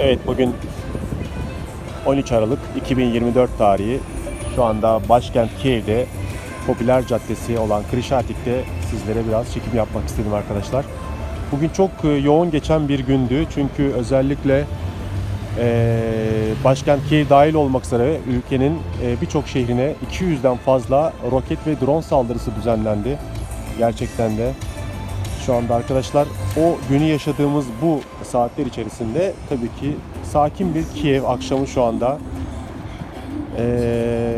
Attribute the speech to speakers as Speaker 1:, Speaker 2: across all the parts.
Speaker 1: Evet bugün 13 Aralık 2024 tarihi. Şu anda başkent Kiev'de popüler caddesi olan Krişatik'te sizlere biraz çekim yapmak istedim arkadaşlar. Bugün çok e, yoğun geçen bir gündü çünkü özellikle e, başkent Kiev dahil olmak üzere ülkenin e, birçok şehrine 200'den fazla roket ve drone saldırısı düzenlendi. Gerçekten de şu anda arkadaşlar o günü yaşadığımız bu saatler içerisinde tabii ki sakin bir Kiev akşamı şu anda. Ee,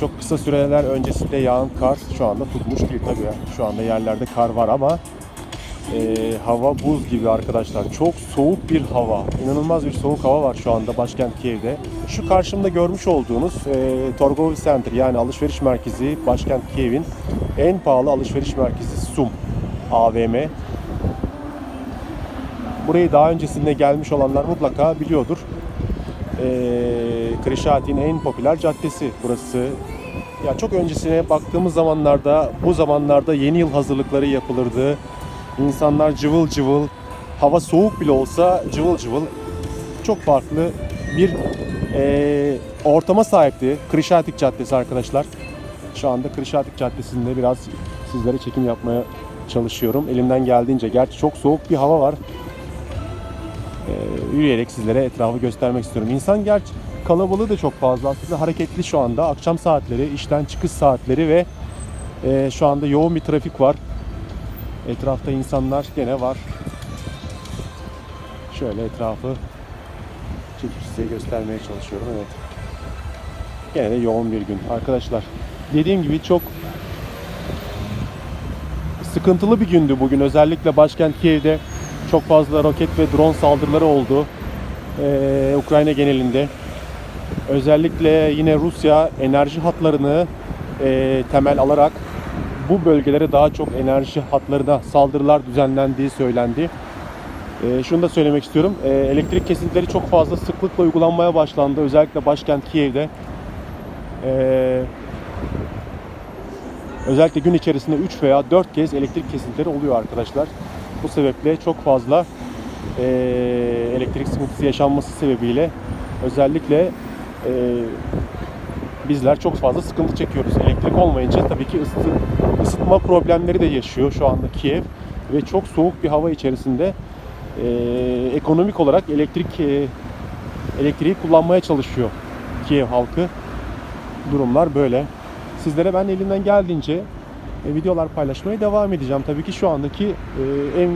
Speaker 1: çok kısa süreler öncesinde yağan kar şu anda tutmuş değil tabii. Şu anda yerlerde kar var ama e, hava buz gibi arkadaşlar. Çok soğuk bir hava. İnanılmaz bir soğuk hava var şu anda başkent Kiev'de. Şu karşımda görmüş olduğunuz e, Torgovy Center yani alışveriş merkezi başkent Kiev'in en pahalı alışveriş merkezi SUM AVM. Burayı daha öncesinde gelmiş olanlar mutlaka biliyordur. Ee, Krişatik'in en popüler caddesi burası. Ya çok öncesine baktığımız zamanlarda, bu zamanlarda yeni yıl hazırlıkları yapılırdı. İnsanlar cıvıl cıvıl, hava soğuk bile olsa cıvıl cıvıl çok farklı bir ee, ortama sahipti. Krişatik Caddesi arkadaşlar. Şu anda Krişatik Caddesi'nde biraz sizlere çekim yapmaya çalışıyorum. Elimden geldiğince. Gerçi çok soğuk bir hava var. Ee, yürüyerek sizlere etrafı göstermek istiyorum. İnsan gerçi kalabalığı da çok fazla. Aslında hareketli şu anda. Akşam saatleri, işten çıkış saatleri ve e, şu anda yoğun bir trafik var. Etrafta insanlar gene var. Şöyle etrafı çekip size göstermeye çalışıyorum. Evet. Gene de yoğun bir gün. Arkadaşlar dediğim gibi çok sıkıntılı bir gündü bugün. Özellikle başkent Kiev'de çok fazla roket ve drone saldırıları oldu. Ee, Ukrayna genelinde. Özellikle yine Rusya enerji hatlarını e, temel alarak bu bölgelere daha çok enerji hatlarına saldırılar düzenlendiği söylendi. E, şunu da söylemek istiyorum. E, elektrik kesintileri çok fazla sıklıkla uygulanmaya başlandı. Özellikle başkent Kiev'de. E, özellikle gün içerisinde 3 veya 4 kez elektrik kesintileri oluyor arkadaşlar. Bu sebeple çok fazla e, elektrik sıkıntısı yaşanması sebebiyle özellikle e, bizler çok fazla sıkıntı çekiyoruz. Elektrik olmayınca tabii ki ısı, ısıtma problemleri de yaşıyor şu anda Kiev ve çok soğuk bir hava içerisinde e, ekonomik olarak elektrik e, elektriği kullanmaya çalışıyor Kiev halkı. Durumlar böyle. Sizlere ben elimden geldiğince e, videolar paylaşmaya devam edeceğim. Tabii ki şu andaki e, en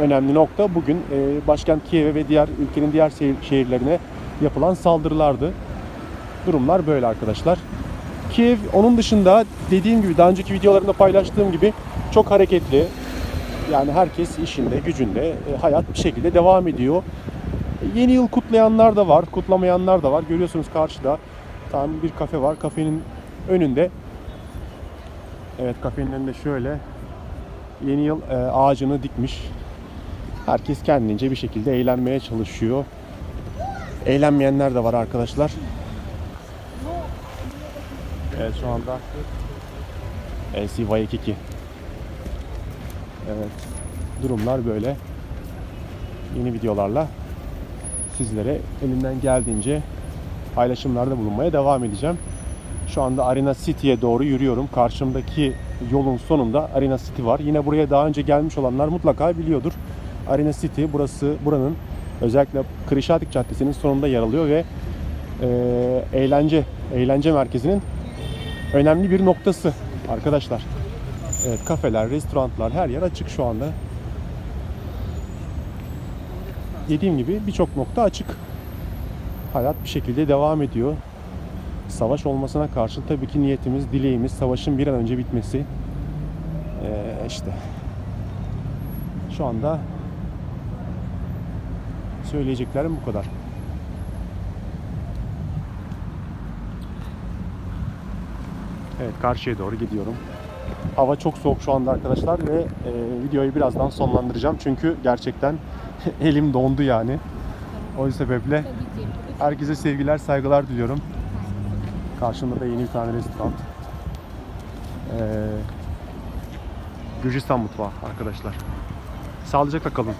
Speaker 1: önemli nokta bugün e, başkent Kiev'e ve diğer ülkenin diğer şehir- şehirlerine yapılan saldırılardı. Durumlar böyle arkadaşlar. Kiev onun dışında dediğim gibi daha önceki videolarımda paylaştığım gibi çok hareketli. Yani herkes işinde, gücünde, e, hayat bir şekilde devam ediyor. Yeni yıl kutlayanlar da var, kutlamayanlar da var. Görüyorsunuz karşıda tam bir kafe var. Kafenin önünde Evet kafenin önünde şöyle yeni yıl e, ağacını dikmiş. Herkes kendince bir şekilde eğlenmeye çalışıyor. Eğlenmeyenler de var arkadaşlar. Evet şu anda LC Waikiki. Evet. Durumlar böyle. Yeni videolarla sizlere elimden geldiğince paylaşımlarda bulunmaya devam edeceğim. Şu anda Arena City'ye doğru yürüyorum. Karşımdaki yolun sonunda Arena City var. Yine buraya daha önce gelmiş olanlar mutlaka biliyordur. Arena City burası buranın özellikle Krişatik Caddesi'nin sonunda yer alıyor ve e, eğlence eğlence merkezinin önemli bir noktası arkadaşlar. Evet kafeler, restoranlar her yer açık şu anda. Dediğim gibi birçok nokta açık. Hayat bir şekilde devam ediyor savaş olmasına karşı tabii ki niyetimiz, dileğimiz savaşın bir an önce bitmesi. Ee, işte şu anda söyleyeceklerim bu kadar. Evet karşıya doğru gidiyorum. Hava çok soğuk şu anda arkadaşlar ve e, videoyu birazdan sonlandıracağım çünkü gerçekten elim dondu yani. O sebeple herkese sevgiler, saygılar diliyorum. Karşımda da yeni bir tane restoran. Ee, Gürcistan mutfağı arkadaşlar. Sağlıcakla kalın.